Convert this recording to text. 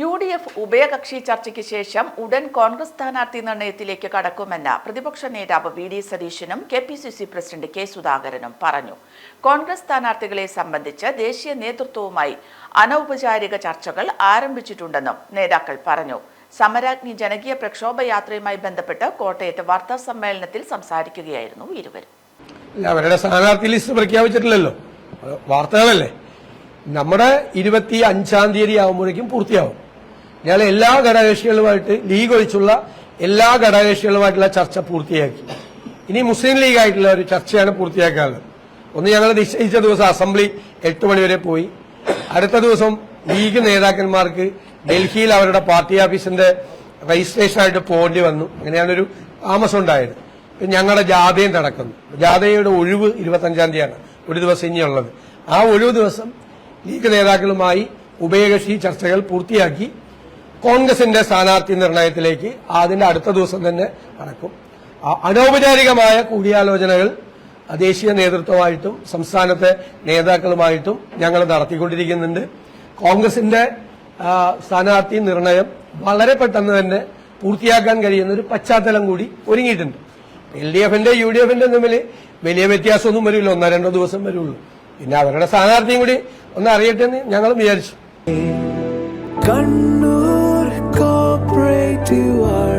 U D F ഉഭയകക്ഷി ചർച്ചയ്ക്ക് ശേഷം ഉടൻ കോൺഗ്രസ് സ്ഥാനാർത്ഥി നിർണയത്തിലേക്ക് കടക്കുമെന്ന് പ്രതിപക്ഷ നേതാവ് വി ഡി സതീശനും K P C C president K സുധാകരനും പറഞ്ഞു. കോൺഗ്രസ് സ്ഥാനാർത്ഥികളെ സംബന്ധിച്ച് ദേശീയ നേതൃത്വവുമായി അനൗപചാരിക ചർച്ചകൾ ആരംഭിച്ചിട്ടുണ്ടെന്നും നേതാക്കൾ പറഞ്ഞു. സമരാഗ്നി ജനകീയ പ്രക്ഷോഭ യാത്രയുമായി ബന്ധപ്പെട്ട് കോട്ടയത്ത് വാർത്താ സമ്മേളനത്തിൽ സംസാരിക്കുകയായിരുന്നു ഇരുവരും. അവരുടെ സ്ഥാനാർത്ഥി ലിസ്റ്റ് പ്രഖ്യാപിച്ചിട്ടില്ലല്ലോ. വാർത്തകളല്ലേ? നമ്മുടെ ഇരുപത്തി അഞ്ചാം തീയതി ആകുമ്പോഴേക്കും പൂർത്തിയാവും. ഞങ്ങൾ എല്ലാ ഘടകകക്ഷികളുമായിട്ട് ലീഗ് ഒഴിച്ചുള്ള എല്ലാ ഘടകകക്ഷികളുമായിട്ടുള്ള ചർച്ച പൂർത്തിയാക്കി. ഇനി മുസ്ലിം ലീഗ് ആയിട്ടുള്ള ഒരു ചർച്ചയാണ് പൂർത്തിയാക്കാനുള്ളത്. ഒന്ന് ഞങ്ങൾ നിശ്ചയിച്ച ദിവസം അസംബ്ലി എട്ട് മണിവരെ പോയി. അടുത്ത ദിവസം ലീഗ് നേതാക്കന്മാർക്ക് ഡൽഹിയിൽ അവരുടെ പാർട്ടി ഓഫീസിന്റെ രജിസ്ട്രേഷനായിട്ട് പോകേണ്ടി വന്നു. അങ്ങനെയാണ് ഒരു താമസം ഉണ്ടായത്. ഞങ്ങളുടെ ജാഥയും നടക്കുന്നു. ജാഥയുടെ ഒഴിവ് ഇരുപത്തഞ്ചാം തീയതിയാണ്. ഒരു ദിവസം ഇനിയുള്ളത്. ആ ഒഴിവ് ദിവസം ലീഗ് നേതാക്കളുമായി ഉഭയകക്ഷി ചർച്ചകൾ പൂർത്തിയാക്കി. കോൺഗ്രസിന്റെ സ്ഥാനാർത്ഥി നിർണയത്തിലേക്ക് അതിന്റെ അടുത്ത ദിവസം തന്നെ നടക്കും അനൌപചാരികമായ കൂടിയാലോചനകൾ ദേശീയ നേതൃത്വമായിട്ടും സംസ്ഥാനത്തെ നേതാക്കളുമായിട്ടും ഞങ്ങൾ നടത്തിക്കൊണ്ടിരിക്കുന്നുണ്ട്. കോൺഗ്രസിന്റെ സ്ഥാനാർത്ഥി നിർണയം വളരെ പെട്ടെന്ന് തന്നെ പൂർത്തിയാക്കാൻ കഴിയുന്ന ഒരു പശ്ചാത്തലം കൂടി ഒരുങ്ങിയിട്ടുണ്ട്. എൽ ഡി എഫിന്റെ യു ഡി എഫിന്റെ തമ്മിൽ വലിയ വ്യത്യാസമൊന്നും വരില്ല. ഒന്നോ രണ്ടോ ദിവസം വരുള്ളൂ. പിന്നെ അവരുടെ സ്ഥാനാർത്ഥിയും കൂടി ഒന്ന് അറിയട്ടെ എന്ന് ഞങ്ങൾ വിചാരിച്ചു. Kannur you are.